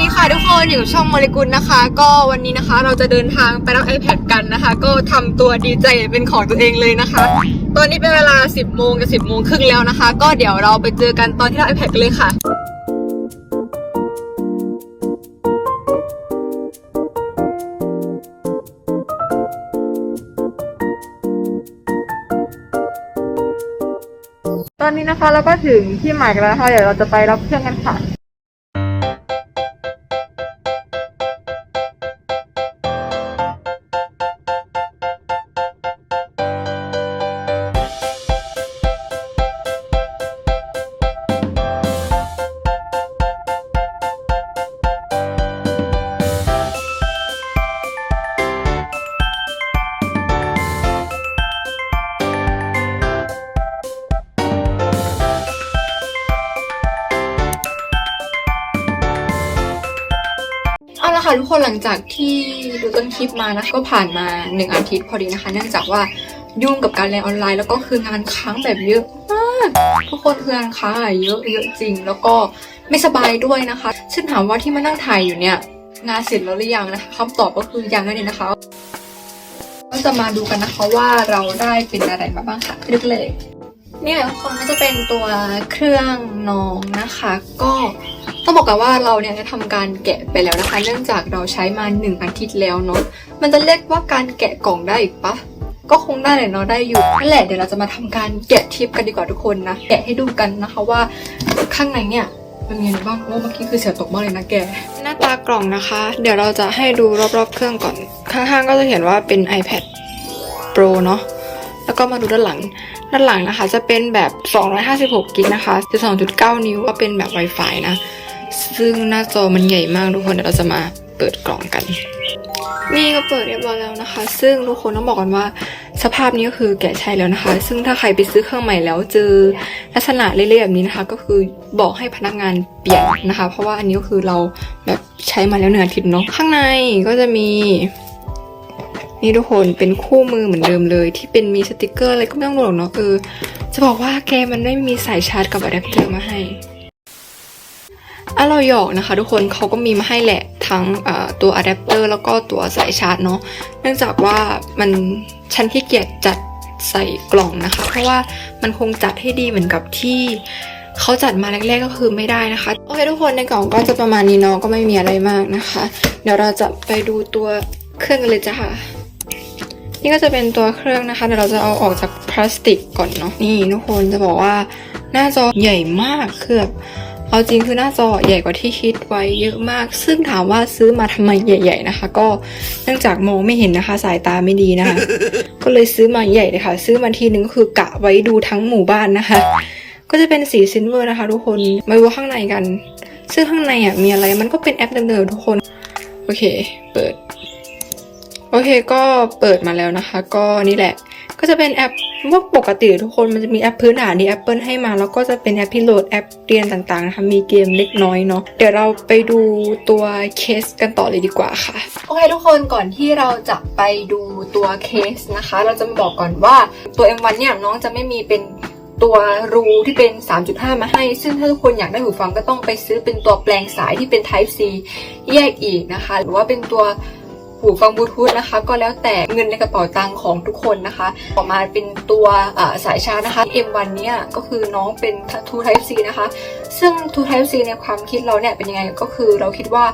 ดีค่ะทุกคนอยู่ช่องโมเลกุลนะคะ ก็วันนี้นะคะเราจะเดินทางไปรับ iPad กันนะคะ ก็ทำตัวดีใจเป็นของตัวเองเลยนะคะ ตอนนี้เป็นเวลา 10โมงกับ 10โมงครึ่งแล้วนะคะ ก็เดี๋ยวเราไปเจอกันตอนที่รับ iPad กันเลยค่ะตอนนี้นะคะเราก็ถึงที่หมายกันแล้วนะคะเดี๋ยวเราจะไปรับเครื่องกันค่ะ ค่ะทุกคนหลังจากที่ดูต้นคลิปมานะก็ผ่านมาหนึ่งอาทิตย์พอดีนะคะ เนื่องจากว่ายุ่งกับการเรียนออนไลน์แล้วก็คืองานค้างแบบเยอะมากทุกคนคืองานค้างอะเยอะเยอะจริง แล้วก็ไม่สบายด้วยนะคะซึ่งถามว่าที่มานั่งถ่ายอยู่เนี่ยงานเสร็จแล้วหรือยังนะคะคำตอบก็คือยังนั่นเองนะคะ ก็จะมาดูกันนะคะว่าเราได้เป็นอะไรมาบ้างค่ะเลือกเลยนี่แหละทุกคนก็จะเป็นตัวเครื่องนองนะคะ ก็ ต้องบอกกันว่าเราเนี่ยได้ทำการแกะไปแล้วนะคะ เนื่องจากเราใช้มาหนึ่งอาทิตย์แล้วเนาะมันจะเรียกว่าการแกะกล่องได้อีกปะก็คงได้แหละเนาะได้อยู่นั่นแหละเดี๋ยวเราจะมาทำการแกะทิปกันดีกว่าทุกคนนะแกะให้ดูกันนะคะว่าข้างในเนี่ยมันมีอะไรบ้างเพราะว่าเมื่อกี้คือเสียตกมากเลยนะแก หน้าตากล่องนะคะ เดี๋ยวเราจะให้ดูรอบๆเครื่องก่อน ข้างๆก็จะเห็นว่าเป็น iPad Pro เนาะแล้วก็มาดูด้านหลัง ด้านหลังนะคะ จะเป็นแบบ 256กิกนะคะ12.9 นิ้วก็เป็นแบบ Wi-Fi นะ ซึ่งหน้าจอมันใหญ่มากทุกคนเดี๋ยวเราจะมาเปิดกล่องกัน นี่ก็เปิดเรียบร้อยแล้วนะคะ ซึ่งทุกคนต้องบอกกันว่าสภาพนี้ก็คือแกะใช้แล้วนะคะ ซึ่งถ้าใครไปซื้อเครื่องใหม่แล้วเจอลักษณะเละๆแบบนี้นะคะ ก็คือบอกให้พนักงานเปลี่ยนนะคะ เพราะว่าอันนี้ก็คือเราแบบใช้มาแล้วหนึ่งอทิตย์เนาะข้างในก็จะมีนี่ทุกคนเป็นคู่มือเหมือนเดิมเลย ที่เป็นมีสติกเกอร์อะไรก็ไม่ต้องหรอกเนาะเออจะบอกว่าแกมันไม่มีสายชาร์จกับอะแดปเตอร์มาให้ อะเราหยอกนะคะ ทุกคนเขาก็มีมาให้แหละทั้งตัวอะแดปเตอร์แล้วก็ตัวสายชาร์จเนาะเนื่องจากว่ามันฉันขี้เกียจจัดใส่กล่องนะคะ เพราะว่ามันคงจัดให้ดีเหมือนกับที่เขาจัดมาแรกๆก็คือไม่ได้นะคะ โอเคทุกคนในกล่องก็จะประมาณนี้เนาะก็ไม่มีอะไรมากนะคะ เดี๋ยวเราจะไปดูตัวเครื่องกันเลยจ้ะค่ะ นี่ก็จะเป็นตัวเครื่องนะคะเดี๋ยวเราจะเอาออกจากพลาสติกก่อนเนาะนี่ทุกคนจะบอกว่าหน้าจอใหญ่มากคือแบบ เอาจริงคือหน้าจอใหญ่กว่าที่คิดไว้เยอะมาก ซึ่งถามว่าซื้อมาทำไมใหญ่ ๆนะคะ ก็เนื่องจากมองไม่เห็นนะคะ สายตาไม่ดีนะคะ ก็เลยซื้อมาใหญ่เลยค่ะ ซื้อมาทีนึงก็คือกะไว้ดูทั้งหมู่บ้านนะคะ ก็จะเป็นสีซิลเวอร์นะคะ ทุกคนมาดูข้างในกัน ซึ่งข้างในอะมีอะไรมันก็เป็นแอปเดิมๆทุกคน โอเค เปิด โอเคก็เปิดมาแล้วนะคะ ก็นี่แหละ ก็จะเป็นแอป ว่าปกติทุกคนมันจะมีแอปพื้นฐานที่ Apple ให้มาแล้วก็จะเป็นแอปที่โหลดแอปเรียนต่างๆนะคะมีเกมเล็กน้อยเนาะเดี๋ยวเราไปดูตัวเคสกันต่อเลยดีกว่าค่ะโอเคทุกคนก่อนที่เราจะไปดูตัวเคสนะคะ เราจะมาบอกก่อนว่าตัว M1 เนี่ยน้องจะไม่มีเป็นตัวรูที่เป็น 3.5 มาให้ ซึ่งถ้าทุกคนอยากได้หูฟังก็ต้องไปซื้อเป็นตัวแปลงสายที่เป็น Type C แยกอีกนะคะ หรือว่าเป็นตัว หูฟังบลูทูธนะคะ ก็แล้วแต่เงินในกระเป๋าตังค์ของทุกคนนะคะ ออกมาเป็นตัวสายชาร์จนะคะ M1 เนี่ยก็คือน้องเป็น True Type C นะคะ ซึ่ง True Type C ในความคิดเราเนี่ยเป็นยังไงก็คือเราคิดว่า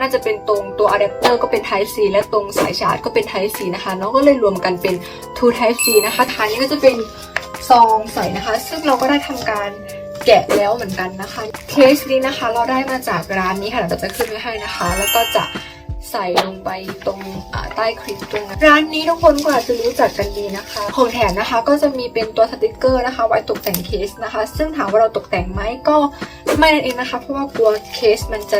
น่าจะเป็นตรงตัวอะแดปเตอร์ก็เป็น Type C และตรงสายชาร์จก็เป็น Type C นะคะน้องก็เลยรวมกันเป็น True Type C นะคะท้ายนี้ก็จะเป็นซองใส่นะคะ ซึ่งเราก็ได้ทำการแกะแล้วเหมือนกันนะคะเคสนี้นะคะเราได้มาจากร้านนี้ค่ะเดี๋ยวเราจะขึ้นไว้ให้นะคะ แล้วก็จะ ส่ลงไปตรงใต้คลิปตรงนั้นร้านนี้ทุกคนก็อาจจะรู้จักกันดีนะคะ ของแถมนะคะก็จะมีเป็นตัวสติกเกอร์นะคะ ไว้ตกแต่งเคสนะคะ ซึ่งถามว่าเราตกแต่งไหมก็ไม่นั่นเองนะคะ เพราะว่ากลัวเคสมันจะ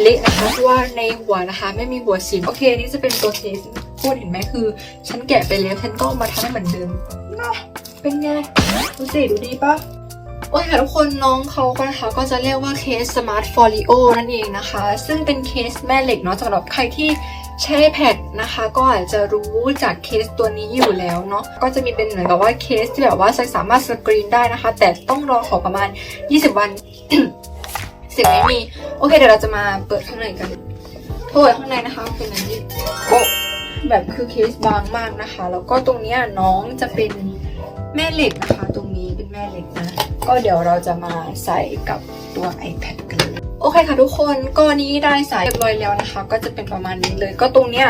เละนะคะเพราะว่าในหัวนะคะ ไม่มีหัวซิมโอเคนี้จะเป็นตัวเคสพูดเห็นไหมคือ ฉันแกะไปแล้วฉันก็มาทำให้เหมือนเดิมนะเป็นไงดูสิดูดีปะ โอเคค่ะทุกคนน้องเขาก็นะคะก็จะเรียกว่าเคส Smart Folio นั่นเองนะคะ ซึ่งเป็นเคสแม่เหล็กเนาะสำหรับใครที่ใช้ iPad นะคะ ก็อาจจะรู้จากเคสตัวนี้อยู่แล้วเนาะก็จะมีเป็นเหมือนกับว่าเคสที่แบบว่าสามารถสกรีนได้นะคะ แต่ต้องรอขอประมาณ 20 วันเสียงไม่มี โอเค เดี๋ยวเราจะมาเปิดข้างในกันเปิดข้างในนะคะเป็นอันนี้โอ้แบบคือเคสบางมากนะคะ แล้วก็ตรงนี้น้องจะเป็นแม่เหล็กนะคะตรง นี้เป็นแม่เหล็กนะ ก็เดี๋ยวเราจะมาใส่กับตัว iPad กันเลยโอเคค่ะทุกคนก็นี้ได้ใส่เรียบร้อยแล้วนะคะ ก็จะเป็นประมาณนี้เลย ก็ตรงเนี้ย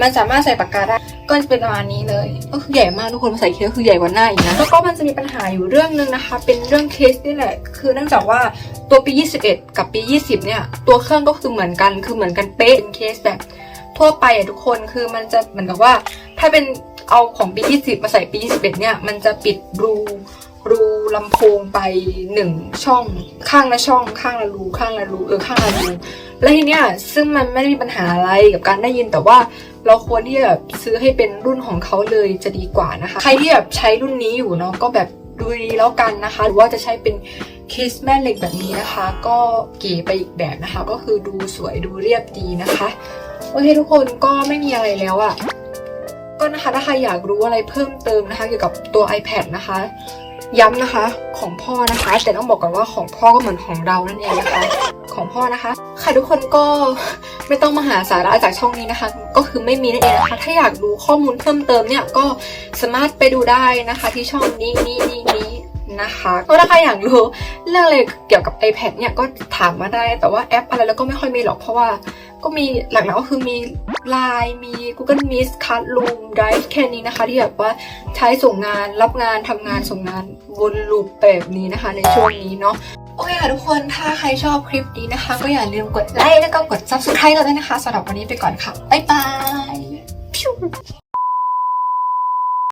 มันสามารถใส่ปากกาได้ก็จะเป็นประมาณนี้เลย ก็คือใหญ่มากทุกคนใส่เคสคือใหญ่กว่าหน้าอีกนะแล้วก็มันจะมีปัญหาอยู่เรื่องนึงนะคะ เป็นเรื่องเคสนี่แหละ คือเนื่องจากว่าตัวปี 21 กับปี 20 เนี่ย ตัวเครื่องก็คือเหมือนกัน คือเหมือนกันเป๊ะเป็นเคสแบบ ทั่วไปอะทุกคนคือมันจะเหมือนกับว่า ถ้าเป็นเอาของปี 20 มาใส่ปี 21 เนี่ย มันจะปิดรู รูลำโพงไปหนึ่งช่องข้างละช่องข้างละรูข้างละรูเออข้างละรูแล้วทีเนี้ยซึ่งมันไม่ได้มีปัญหาอะไรกับการได้ยินแต่ว่าเราควรที่จะแบบซื้อให้เป็นรุ่นของเขาเลยจะดีกว่านะคะ ใครที่แบบใช้รุ่นนี้อยู่เนาะก็แบบดูดีแล้วกันนะคะ หรือว่าจะใช้เป็นเคสแม่เหล็กแบบนี้นะคะ ก็เก๋ไปอีกแบบนะคะ ก็คือดูสวยดูเรียบดีนะคะโอเคทุกคนก็ไม่มีอะไรแล้วอะก็นะคะถ้าใครอยากรู้อะไรเพิ่มเติมนะคะ เกี่ยวกับตัว iPad นะคะ ย้ำนะคะของพ่อนะคะ แต่ต้องบอกก่อนว่าของพ่อก็เหมือนของเรานั่นเองนะคะ ของพ่อนะคะ ค่ะทุกคนก็ไม่ต้องมาหาสาระจากช่องนี้นะคะ ก็คือไม่มีนั่นเองนะคะ ถ้าอยากดูข้อมูลเพิ่มเติมเนี่ยก็สามารถไปดูได้นะคะ ที่ช่องนี้นี้นี้นี้ นะคะก็ถ้าใครอยากรู้เรื่องอะไรเกี่ยวกับ iPad เนี่ยก็ถามมาได้ แต่ว่าแอปอะไรแล้วก็ไม่ค่อยมีหรอกเพราะว่าก็มีหลักๆก็คือมี Line มี Google Meet Classroom Drive แค่นี้นะคะ ที่แบบว่าใช้ส่งงานรับงานทำงานส่งงานวนลูปแบบนี้นะคะ ในช่วงนี้เนาะโอเคค่ะทุกคน ถ้าใครชอบคลิปนี้นะคะ ก็อย่าลืมกดไลค์แล้วก็กด subscribe เราด้วยนะคะสำหรับวันนี้ไปก่อนค่ะ บ๊ายบาย